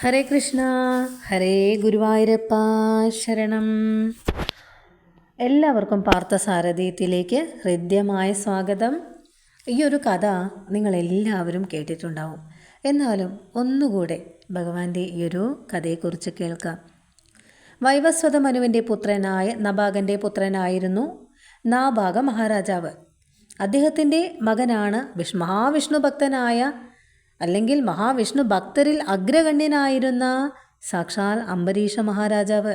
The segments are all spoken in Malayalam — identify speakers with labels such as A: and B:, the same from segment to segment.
A: ഹരേ കൃഷ്ണ ഹരേ ഗുരുവായൂരപ്പ ശരണം. എല്ലാവർക്കും പാർത്ഥസാരഥീയത്തിലേക്ക് ഹൃദ്യമായ സ്വാഗതം. ഈ ഒരു കഥ നിങ്ങളെല്ലാവരും കേട്ടിട്ടുണ്ടാവും. എന്നാലും ഒന്നുകൂടെ ഭഗവാന്റെ ഈ ഒരു കഥയെക്കുറിച്ച് കേൾക്കാം. വൈവസ്വത മനുവിന്റെ പുത്രനായ നബാഗന്റെ പുത്രനായിരുന്നു നാഭാഗ മഹാരാജാവ്. അദ്ദേഹത്തിന്റെ മകനാണ് വിഷ് മഹാവിഷ്ണു ഭക്തനായ അല്ലെങ്കിൽ മഹാവിഷ്ണു ഭക്തരിൽ അഗ്രഗണ്യനായിരുന്ന സാക്ഷാൽ അംബരീഷ മഹാരാജാവ്.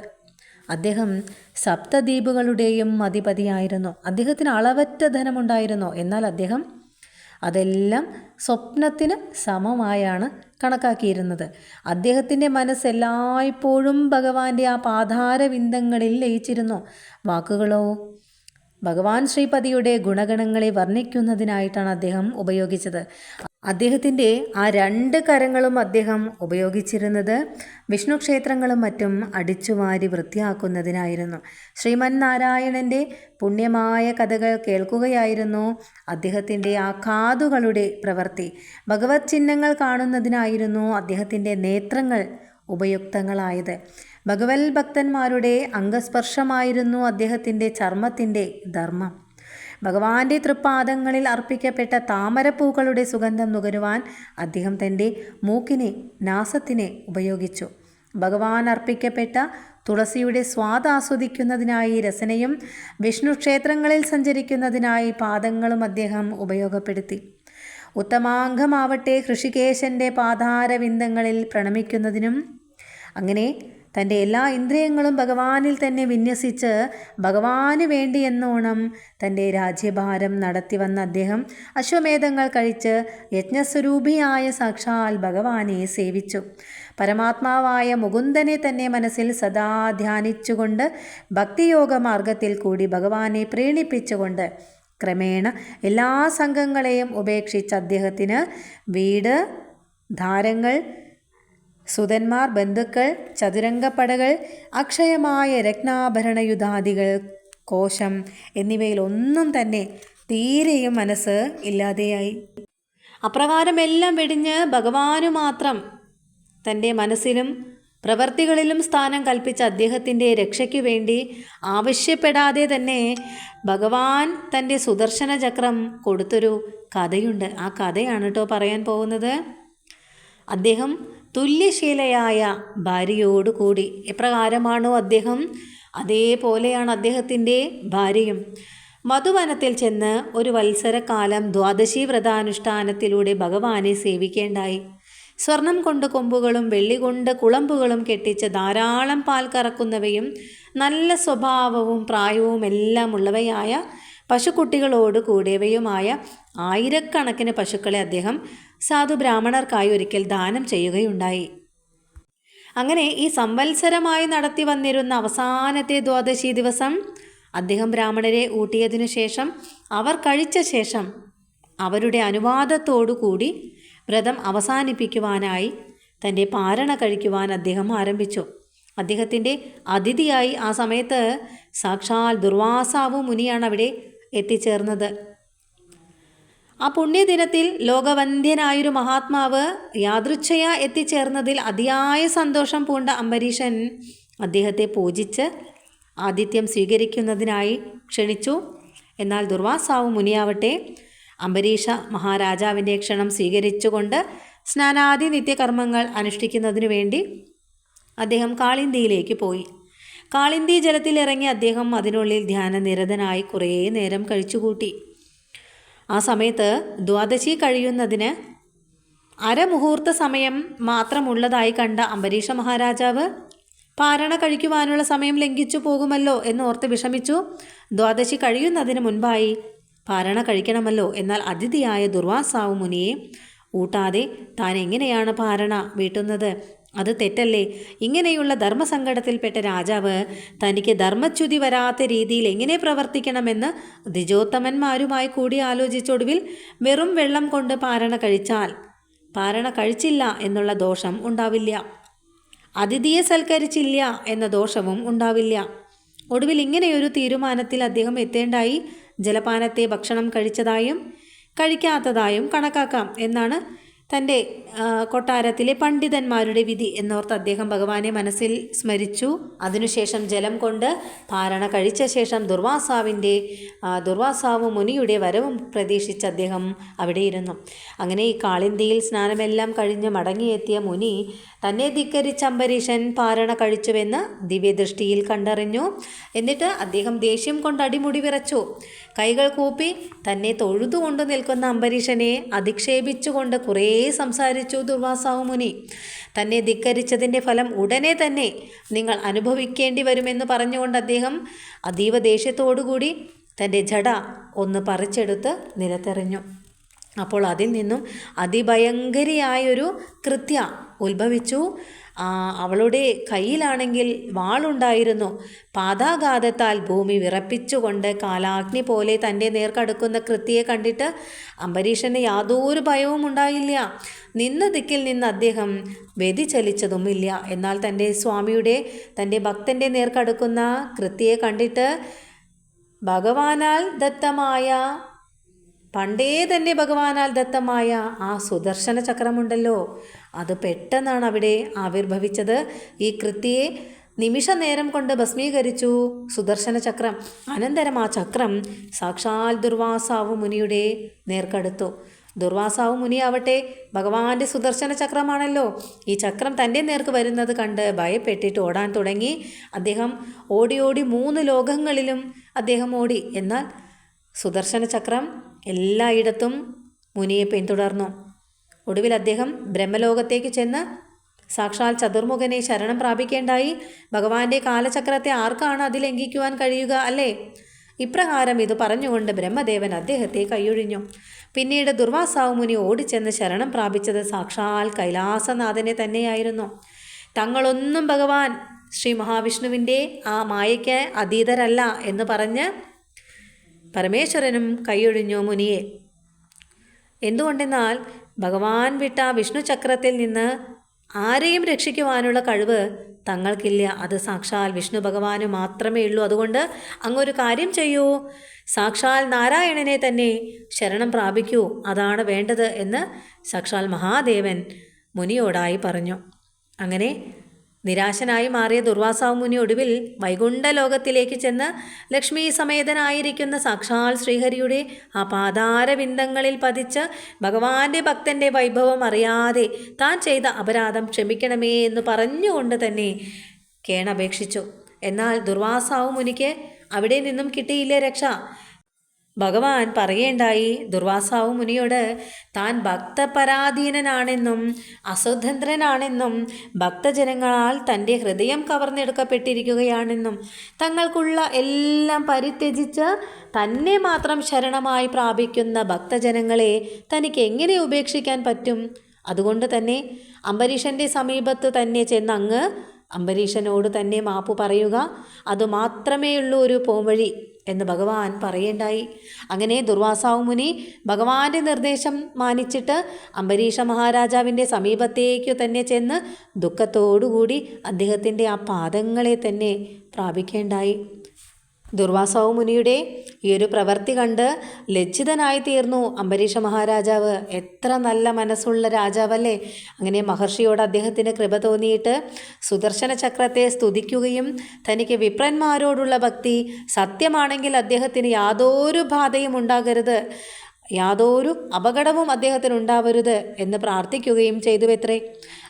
A: അദ്ദേഹം സപ്തദ്വീപുകളുടെയും അധിപതിയായിരുന്നു. അദ്ദേഹത്തിന് അളവറ്റ ധനമുണ്ടായിരുന്നു. എന്നാൽ അദ്ദേഹം അതെല്ലാം സ്വപ്നത്തിന് സമമായാണ് കണക്കാക്കിയിരുന്നത്. അദ്ദേഹത്തിന്റെ മനസ്സ് എല്ലായ്പ്പോഴും ഭഗവാന്റെ ആ പാധാരവിന്ദങ്ങളിൽ ലയിച്ചിരുന്നു. വാക്കുകളോ ഭഗവാൻ ശ്രീപതിയുടെ ഗുണഗണങ്ങളെ വർണിക്കുന്നതിനായിട്ടാണ് അദ്ദേഹം ഉപയോഗിച്ചത്. അദ്ദേഹത്തിന്റെ ആ രണ്ട് കരങ്ങളും അദ്ദേഹം ഉപയോഗിച്ചിരുന്നത് വിഷ്ണു ക്ഷേത്രങ്ങളും മറ്റും അടിച്ചുവാരി വൃത്തിയാക്കുന്നതിനായിരുന്നു. ശ്രീമൻ നാരായണന്റെ പുണ്യമായ കഥകൾ കേൾക്കുകയായിരുന്നു അദ്ദേഹത്തിന്റെ ആ കാതുകളുടെ പ്രവൃത്തി. ഭഗവത് ചിഹ്നങ്ങൾ കാണുന്നതിനായിരുന്നു അദ്ദേഹത്തിന്റെ നേത്രങ്ങൾ ഉപയുക്തങ്ങളായത്. ഭഗവത് ഭക്തന്മാരുടെ അംഗസ്പർശമായിരുന്നു അദ്ദേഹത്തിന്റെ ചർമ്മത്തിന്റെ ധർമ്മം. ഭഗവാന്റെ തൃപ്പാദങ്ങളിൽ അർപ്പിക്കപ്പെട്ട താമരപ്പൂക്കളുടെ സുഗന്ധം നുകരുവാൻ അദ്ദേഹം തന്റെ മൂക്കിനെ നാസത്തിനെ ഉപയോഗിച്ചു. ഭഗവാൻ അർപ്പിക്കപ്പെട്ട തുളസിയുടെ സ്വാദ് ആസ്വദിക്കുന്നതിനായി രസനയും വിഷ്ണു ക്ഷേത്രങ്ങളിൽ സഞ്ചരിക്കുന്നതിനായി പാദങ്ങളും അദ്ദേഹം ഉപയോഗപ്പെടുത്തി. ഉത്തമാംഗമാവട്ടെ ഹൃഷികേശന്റെ പാതാരവിന്ദങ്ങളിൽ പ്രണമിക്കുന്നതിനും അങ്ങനെ തന്റെ എല്ലാ ഇന്ദ്രിയങ്ങളും ഭഗവാനിൽ തന്നെ വിന്യസിച്ച് ഭഗവാന് വേണ്ടി എന്നോണം തന്റെ രാജ്യഭാരം നടത്തി വന്ന അദ്ദേഹം അശ്വമേധങ്ങൾ കഴിച്ച് യജ്ഞസ്വരൂപിയായ സാക്ഷാൽ ഭഗവാനെ സേവിച്ചു. പരമാത്മാവായ മുകുന്ദനെ തന്നെ മനസ്സിൽ സദാ ധ്യാനിച്ചുകൊണ്ട് ഭക്തിയോഗ മാർഗത്തിൽ കൂടി ഭഗവാനെ പ്രീണിപ്പിച്ചുകൊണ്ട് ക്രമേണ എല്ലാ സംഘങ്ങളെയും ഉപേക്ഷിച്ച് അദ്ദേഹത്തിന് വീട് ധാരങ്ങൾ സുതന്മാർ ബന്ധുക്കൾ ചതുരംഗപ്പടകൾ അക്ഷയമായ രത്നാഭരണയുധാദികൾ കോശം എന്നിവയിൽ ഒന്നും തന്നെ തീരെയും മനസ്സ് ഇല്ലാതെയായി. അപ്രകാരമെല്ലാം വെടിഞ്ഞ് ഭഗവാനു മാത്രം തന്റെ മനസ്സിലും പ്രവർത്തികളിലും സ്ഥാനം കൽപ്പിച്ച അദ്ദേഹത്തിന്റെ രക്ഷയ്ക്കു വേണ്ടി ആവശ്യപ്പെടാതെ തന്നെ ഭഗവാൻ തന്റെ സുദർശന ചക്രം കൊടുത്തൊരു കഥയുണ്ട്. ആ കഥയാണ് കേട്ടോ പറയാൻ പോകുന്നത്. അദ്ദേഹം തുല്യശീലയായ ഭാര്യയോടുകൂടി എപ്രകാരമാണോ അദ്ദേഹം? അതേപോലെയാണ് അദ്ദേഹത്തിന്റെ ഭാര്യയും. മധുവനത്തിൽ ചെന്ന് ഒരു വത്സരക്കാലം ദ്വാദശി വ്രതാനുഷ്ഠാനത്തിലൂടെ ഭഗവാനെ സേവിക്കേണ്ടായി. സ്വർണം കൊണ്ട് കൊമ്പുകളും വെള്ളി കൊണ്ട് കുളമ്പുകളും കെട്ടിച്ച് ധാരാളം പാൽ കറക്കുന്നവയും നല്ല സ്വഭാവവും പ്രായവും എല്ലാം ഉള്ളവയായ പശുക്കുട്ടികളോട് കൂടിയവയുമായ ആയിരക്കണക്കിന് പശുക്കളെ അദ്ദേഹം സാധു ബ്രാഹ്മണർക്കായി ഒരിക്കൽ ദാനം ചെയ്യുകയുണ്ടായി. അങ്ങനെ ഈ സംവത്സരമായി നടത്തി വന്നിരുന്ന അവസാനത്തെ ദ്വാദശി ദിവസം അദ്ദേഹം ബ്രാഹ്മണരെ ഊട്ടിയതിനു ശേഷം അവർ കഴിച്ച ശേഷം അവരുടെ അനുവാദത്തോടു കൂടി വ്രതം അവസാനിപ്പിക്കുവാനായി തന്റെ പാരണ കഴിക്കുവാൻ അദ്ദേഹം ആരംഭിച്ചു. അദ്ദേഹത്തിന്റെ അതിഥിയായി ആ സമയത്ത് സാക്ഷാൽ ദുർവാസാവു മുനിയാണ് അവിടെ എത്തിച്ചേർന്നത്. ആ പുണ്യദിനത്തിൽ ലോകവന്ധ്യനായൊരു മഹാത്മാവ് യാദൃച്ഛയ എത്തിച്ചേർന്നതിൽ അതിയായ സന്തോഷം പൂണ്ട അംബരീഷൻ അദ്ദേഹത്തെ പൂജിച്ച് ആതിഥ്യം സ്വീകരിക്കുന്നതിനായി ക്ഷണിച്ചു. എന്നാൽ ദുർവാസാവു മുനിയാവട്ടെ അംബരീഷ മഹാരാജാവിന്റെ ക്ഷണം സ്വീകരിച്ചുകൊണ്ട് സ്നാനാദി നിത്യകർമ്മങ്ങൾ അനുഷ്ഠിക്കുന്നതിനു വേണ്ടി അദ്ദേഹം കാളിന്തിയിലേക്ക് പോയി. കാളിന്തി ജലത്തിലിറങ്ങി അദ്ദേഹം അതിനുള്ളിൽ ധ്യാനനിരതനായി കുറേ നേരം കഴിച്ചുകൂട്ടി. ആ സമയത്ത് ദ്വാദശി കഴിയുന്നതിന് അരമുഹൂർത്ത സമയം മാത്രമുള്ളതായി കണ്ട അംബരീഷ മഹാരാജാവ് പാരണ കഴിക്കുവാനുള്ള സമയം ലംഘിച്ചു പോകുമല്ലോ എന്നോർത്ത് വിഷമിച്ചു. ദ്വാദശി കഴിയുന്നതിന് മുൻപായി പാരണ കഴിക്കണമല്ലോ. എന്നാൽ അതിഥിയായ ദുർവാസാവ് മുനിയെ ഊട്ടാതെ താൻ എങ്ങനെയാണ് പാരണ വീട്ടുന്നത്? അത് തെറ്റല്ലേ? ഇങ്ങനെയുള്ള ധർമ്മസങ്കടത്തിൽപ്പെട്ട രാജാവ് തനിക്ക് ധർമ്മച്യുതി വരാത്ത രീതിയിൽ എങ്ങനെ പ്രവർത്തിക്കണമെന്ന് ദ്വിജോത്തമന്മാരുമായി കൂടി ആലോചിച്ചൊടുവിൽ വെറും വെള്ളം കൊണ്ട് പാരണ കഴിച്ചാൽ പാരണ കഴിച്ചില്ല എന്നുള്ള ദോഷം ഉണ്ടാവില്ല. അതിഥിയെ സൽക്കരിച്ചില്ല എന്ന ദോഷവും ഉണ്ടാവില്ല. ഒടുവിൽ ഇങ്ങനെയൊരു തീരുമാനത്തിൽ അദ്ദേഹം എത്തേണ്ടായി. ജലപാനത്തെ ഭക്ഷണം കഴിച്ചതായും കഴിക്കാത്തതായും കണക്കാക്കാം എന്നാണ് തന്റെ കൊട്ടാരത്തിലെ പണ്ഡിതന്മാരുടെ വിധി എന്നോർത്ത് അദ്ദേഹം ഭഗവാനെ മനസ്സിൽ സ്മരിച്ചു. അതിനുശേഷം ജലം കൊണ്ട് പാരണ കഴിച്ച ശേഷം ദുർവാസാവിന്റെ ദുർവാസാവ് മുനിയുടെ വരവും പ്രതീക്ഷിച്ച് അദ്ദേഹം അവിടെ ഇരുന്നു അങ്ങനെ ഈ കാളിന്തിയിൽ സ്നാനമെല്ലാം കഴിഞ്ഞ് മടങ്ങിയെത്തിയ മുനി തന്നെ ധിക്കരിച്ച അംബരീഷൻ പാരണ കഴിച്ചുവെന്ന് ദിവ്യദൃഷ്ടിയിൽ കണ്ടറിഞ്ഞു. എന്നിട്ട് അദ്ദേഹം ദേഷ്യം കൊണ്ട് അടിമുടി വിറച്ചു. കൈകൾ കൂപ്പി തന്നെ തൊഴുതുകൊണ്ട് നിൽക്കുന്ന അംബരീഷനെ അധിക്ഷേപിച്ചുകൊണ്ട് കുറേ സംസാരിച്ചു ദുർവാസാവ് മുനി. തന്നെ ധിക്കരിച്ചതിന്റെ ഫലം ഉടനെ തന്നെ നിങ്ങൾ അനുഭവിക്കേണ്ടി വരുമെന്ന് പറഞ്ഞുകൊണ്ട് അദ്ദേഹം അതീവ ദേഷ്യത്തോടുകൂടി തന്റെ ജട ഒന്ന് പറിച്ചെടുത്ത് നിലത്തെറിഞ്ഞു. അപ്പോൾ അതിൽ നിന്നും അതിഭയങ്കരിയായൊരു കൃത്യ ഉത്ഭവിച്ചു. അവളുടെ കയ്യിലാണെങ്കിൽ വാളുണ്ടായിരുന്നു. പാതാഘാതത്താൽ ഭൂമി വിറപ്പിച്ചുകൊണ്ട് കാലാഗ്നി പോലെ തന്റെ നേർക്കടുക്കുന്ന കൃത്യയെ കണ്ടിട്ട് അംബരീഷന് യാതൊരു ഭയവും ഉണ്ടായില്ല. നിന്ന ദിക്കിൽ നിന്ന് അദ്ദേഹം വ്യതിചലിച്ചതുമില്ല. എന്നാൽ തന്റെ സ്വാമിയുടെ തന്റെ ഭക്തന്റെ നേർക്കടുക്കുന്ന കൃത്യയെ കണ്ടിട്ട് ഭഗവാനാൽ ദത്തമായ പണ്ടേ തന്നെ ഭഗവാനാൽ ദത്തമായ ആ സുദർശന ചക്രമുണ്ടല്ലോ. അത് പെട്ടെന്നാണ് അവിടെ ആവിർഭവിച്ചത്. ഈ കൃത്യയെ നിമിഷ നേരം കൊണ്ട് ഭസ്മീകരിച്ചു. സുദർശന ചക്രം അനന്തരം ആ ചക്രം സാക്ഷാൽ ദുർവാസാവ് മുനിയുടെ നേർക്കടുത്തു. ദുർവാസാവ് മുനി ആവട്ടെ ഭഗവാന്റെ സുദർശന ചക്രമാണല്ലോ. ഈ ചക്രം തന്റെ നേർക്ക് വരുന്നത് കണ്ട് ഭയപ്പെട്ടിട്ട് ഓടാൻ തുടങ്ങി. അദ്ദേഹം ഓടി ഓടി മൂന്ന് ലോകങ്ങളിലും അദ്ദേഹം ഓടി. എന്നാൽ സുദർശന ചക്രം എല്ലായിടത്തും മുനിയെ പിന്തുടർന്നു. ഒടുവിൽ അദ്ദേഹം ബ്രഹ്മലോകത്തേക്ക് ചെന്ന് സാക്ഷാൽ ചതുർമുഖനെ ശരണം പ്രാപിക്കേണ്ടായി. ഭഗവാന്റെ കാലചക്രത്തെ ആർക്കാണ് അത് ലംഘിക്കുവാൻ കഴിയുക അല്ലേ? ഇപ്രകാരം ഇത് പറഞ്ഞുകൊണ്ട് ബ്രഹ്മദേവൻ അദ്ദേഹത്തെ കൈയൊഴിഞ്ഞു. പിന്നീട് ദുർവാസാവ് മുനി ഓടിച്ചെന്ന് ശരണം പ്രാപിച്ചത് സാക്ഷാൽ കൈലാസനാഥനെ തന്നെയായിരുന്നു. തങ്ങളൊന്നും ഭഗവാൻ ശ്രീ മഹാവിഷ്ണുവിന്റെ ആ മായയ്ക്ക് അതീതരല്ല എന്ന് പറഞ്ഞ് പരമേശ്വരനും കൈയൊഴിഞ്ഞു മുനിയെ. എന്തുകൊണ്ടെന്നാൽ ഭഗവാൻ വിട്ട വിഷ്ണു ചക്രത്തിൽ നിന്ന് ആരെയും രക്ഷിക്കുവാനുള്ള കഴിവ് തങ്ങൾക്കില്ല. അത് സാക്ഷാൽ വിഷ്ണു ഭഗവാന് മാത്രമേ ഉള്ളൂ. അതുകൊണ്ട് അങ്ങൊരു കാര്യം ചെയ്യൂ. സാക്ഷാൽ നാരായണനെ തന്നെ ശരണം പ്രാപിക്കൂ. അതാണ് വേണ്ടത് എന്ന് സാക്ഷാൽ മഹാദേവൻ മുനിയോടായി പറഞ്ഞു. അങ്ങനെ നിരാശനായി മാറിയ ദുർവാസാവ് മുനി ഒടുവിൽ വൈകുണ്ഠ ലോകത്തിലേക്ക് ചെന്ന് ലക്ഷ്മി സമേതനായിരിക്കുന്ന സാക്ഷാൽ ശ്രീഹരിയുടെ ആ പാതാരവിന്ദങ്ങളിൽ പതിച്ച് ഭഗവാന്റെ ഭക്തന്റെ വൈഭവം അറിയാതെ താൻ ചെയ്ത അപരാധം ക്ഷമിക്കണമേ എന്ന് പറഞ്ഞുകൊണ്ട് തന്നെ കേണപേക്ഷിച്ചു. എന്നാൽ ദുർവാസാവ് മുനിക്ക് അവിടെ നിന്നും കിട്ടിയില്ലേ രക്ഷ? ഭഗവാൻ പറയേണ്ടായി ദുർവാസാവ് മുനിയോട് താൻ ഭക്തപരാധീനനാണെന്നും അസ്വതന്ത്രനാണെന്നും ഭക്തജനങ്ങളാൽ തന്റെ ഹൃദയം കവർന്നെടുക്കപ്പെട്ടിരിക്കുകയാണെന്നും തങ്ങൾക്കുള്ള എല്ലാം പരിത്യജിച്ച് തന്നെ മാത്രം ശരണമായി പ്രാപിക്കുന്ന ഭക്തജനങ്ങളെ തനിക്ക് എങ്ങനെ ഉപേക്ഷിക്കാൻ പറ്റും? അതുകൊണ്ട് തന്നെ അംബരീഷന്റെ സമീപത്ത് തന്നെ ചെന്ന് അങ്ങ് അംബരീഷനോട് തന്നെ മാപ്പ് പറയുക. അതുമാത്രമേ ഉള്ളൂ ഒരു പോംവഴി. എന്ന് ഭഗവാൻ പറയേണ്ടായി. അങ്ങനെ ദുർവാസാവ് മുനി ഭഗവാന്റെ നിർദ്ദേശം മാനിച്ചിട്ട് അംബരീഷ മഹാരാജാവിന്റെ സമീപത്തേക്കു തന്നെ ചെന്ന് ദുഃഖത്തോടുകൂടി അദ്ദേഹത്തിന്റെ ആ പാദങ്ങളെ തന്നെ പ്രാപിക്കേണ്ടായി. ദുർവാസാവ് മുനിയുടെ ഈ ഒരു പ്രവൃത്തി കണ്ട് ലജ്ജിതനായി തീർന്നു. അംബരീഷ മഹാരാജാവ് എത്ര നല്ല മനസ്സുള്ള രാജാവല്ലേ? അങ്ങനെ മഹർഷിയോട് അദ്ദേഹത്തിന് കൃപ തോന്നിയിട്ട് സുദർശന ചക്രത്തെ സ്തുതിക്കുകയും തനിക്ക് വിപ്രന്മാരോടുള്ള ഭക്തി സത്യമാണെങ്കിൽ അദ്ദേഹത്തിന് യാതൊരു ബാധയും ഉണ്ടാകരുത്. യാതൊരു അപകടവും അദ്ദേഹത്തിന് ഉണ്ടാവരുത് എന്ന് പ്രാർത്ഥിക്കുകയും ചെയ്തുവെത്രേ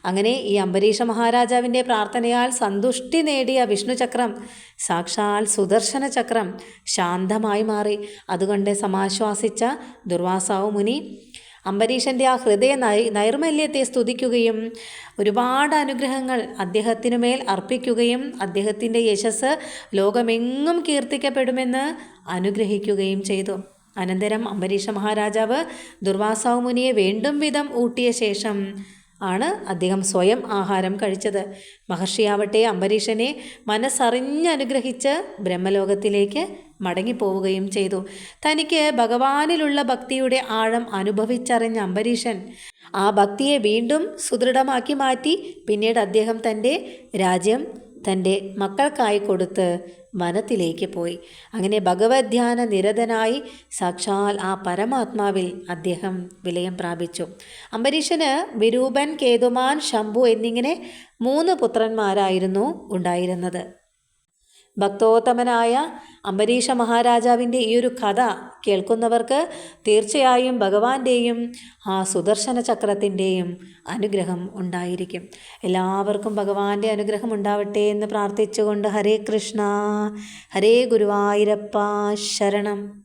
A: അങ്ങനെ ഈ അംബരീഷ മഹാരാജാവിന്റെ പ്രാർത്ഥനയാൽ സന്തുഷ്ടി നേടിയ വിഷ്ണുചക്രം സാക്ഷാൽ സുദർശന ചക്രം ശാന്തമായി മാറി. അതുകൊണ്ട് സമാശ്വാസിച്ച ദുർവാസാവ് മുനി അംബരീഷന്റെ ആ ഹൃദയ നൈ നൈർമല്യത്തെ സ്തുതിക്കുകയും ഒരുപാട് അനുഗ്രഹങ്ങൾ അദ്ദേഹത്തിനുമേൽ അർപ്പിക്കുകയും അദ്ദേഹത്തിന്റെ യശസ് ലോകമെങ്ങും കീർത്തിക്കപ്പെടുമെന്ന് അനുഗ്രഹിക്കുകയും ചെയ്തു. അനന്തരം അംബരീഷ മഹാരാജാവ് ദുർവാസാവ് മുനിയെ വേണ്ടും വിധം ഊട്ടിയ ശേഷം ആണ് അദ്ദേഹം സ്വയം ആഹാരം കഴിച്ചത്. മഹർഷിയാവട്ടെ അംബരീഷനെ മനസ്സറിഞ്ഞനുഗ്രഹിച്ച് ബ്രഹ്മലോകത്തിലേക്ക് മടങ്ങിപ്പോവുകയും ചെയ്തു. തനിക്ക് ഭഗവാനിലുള്ള ഭക്തിയുടെ ആഴം അനുഭവിച്ചറിഞ്ഞ അംബരീഷൻ ആ ഭക്തിയെ വീണ്ടും സുദൃഢമാക്കി മാറ്റി പിന്നീട് അദ്ദേഹം തന്റെ രാജ്യം തന്റെ മക്കൾക്കായി കൊടുത്ത് വനത്തിലേക്ക് പോയി. അങ്ങനെ ഭഗവത് ധ്യാന നിരതനായി സാക്ഷാൽ ആ പരമാത്മാവിൽ അദ്ദേഹം വിലയം പ്രാപിച്ചു. അംബരീഷന് വിരൂപൻ കേതുമാൻ ശംഭു എന്നിങ്ങനെ മൂന്ന് പുത്രന്മാരായിരുന്നു ഉണ്ടായിരുന്നത്. ഭക്തോത്തമനായ അംബരീഷ മഹാരാജാവിന്റെ ഈ ഒരു കഥ കേൾക്കുന്നവർക്ക് തീർച്ചയായും ഭഗവാന്റെയും ആ സുദർശന ചക്രത്തിന്റെയും അനുഗ്രഹം ഉണ്ടായിരിക്കും. എല്ലാവർക്കും ഭഗവാന്റെ അനുഗ്രഹം ഉണ്ടാവട്ടെ എന്ന് പ്രാർത്ഥിച്ചുകൊണ്ട് ഹരേ കൃഷ്ണ ഹരേ ഗുരുവായൂരപ്പ ശരണം.